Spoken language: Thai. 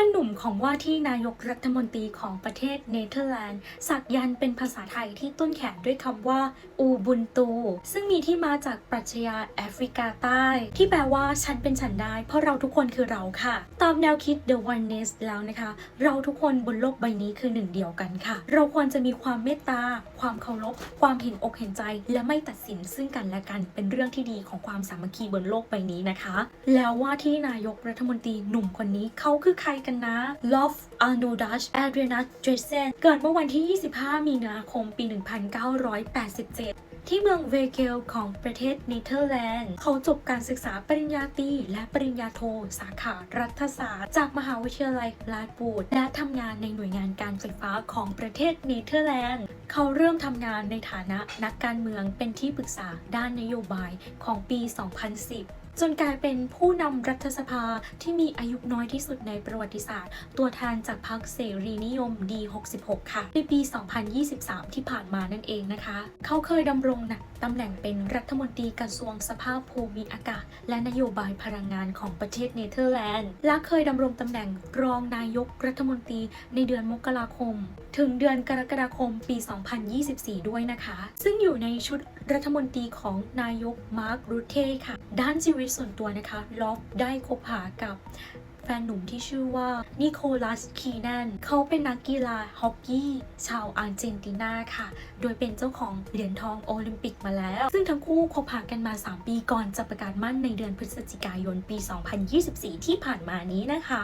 ว่าหนุ่มของว่าที่นายกรัฐมนตรีของประเทศเนเธอร์แลนด์ สักยันเป็นภาษาไทยที่ต้นแขนด้วยคำว่า อูบุนตู ซึ่งมีที่มาจากปรัชญาแอฟริกาใต้ ที่แปลว่าฉันเป็นฉันได้ เพราะเราทุกคนคือเราค่ะ ตามแนวคิด The Oneness แล้วนะคะ เราทุกคนบนโลกใบนี้คือหนึ่งเดียวกันค่ะ เราควรจะมีความเมตตา ความเคารพ ความเห็นอกเห็นใจ และไม่ตัดสินซึ่งกันและกัน เป็นเรื่องที่ดีของความสามัคคีบนโลกใบนี้นะคะ แล้วว่าที่นายกรัฐมนตรีหนุ่มคนนี้เขาคือใครกันนะ Love Arnoldas Adriana Dresen เกิดเมื่อวันที่ 25 มีนาคม ปี 1987ที่เมืองเวเกลของประเทศเนเธอร์แลนด์ เขาจบการศึกษาปริญญาตรีและปริญญาโท สาขารัฐศาสตร์ จากมหาวิทยาลัยลาดบูดและทำงานในหน่วยงานการไฟฟ้าของประเทศเนเธอร์แลนด์ เขาเริ่มทำงานในฐานะนักการเมืองเป็นที่ปรึกษาด้านนโยบายของปี 2010 จนกลายเป็นผู้นำรัฐสภาที่มีอายุน้อยที่สุดในประวัติศาสตร์ ตัวแทนจากพรรคเสรีนิยม D66 ค่ะ ในปี 2023 ที่ผ่านมานั่นเองนะคะ เขาเคยดำรงนะตำแหน่งเป็นรัฐมนตรีกระทรวงสภาพภูมิอากาศ และนโยบายพลังงานของประเทศเนเธอร์แลนด์ และเคยดำรงตำแหน่งรองนายกรัฐมนตรีในเดือนมกราคม ถึงเดือนกรกฎาคมปี 2024 ด้วยนะคะ ซึ่งอยู่ในชุดรัฐมนตรีของนายกมาร์ครูเทค่ะ ด้านชีวิตส่วนตัวนะคะล็อกได้คบหากับแฟนหนุ่มที่ชื่อว่านิโคลัส คีแนน เขาเป็นนักกีฬาฮอกกี้ ชาวอาร์เจนตินาค่ะ โดยเป็นเจ้าของเหรียญทองโอลิมปิกมาแล้ว ซึ่งทั้งคู่คบหากันมา 3 ปีก่อนจะประกาศมั่นในเดือนพฤศจิกายนปี 2024 ที่ผ่านมานี้นะคะ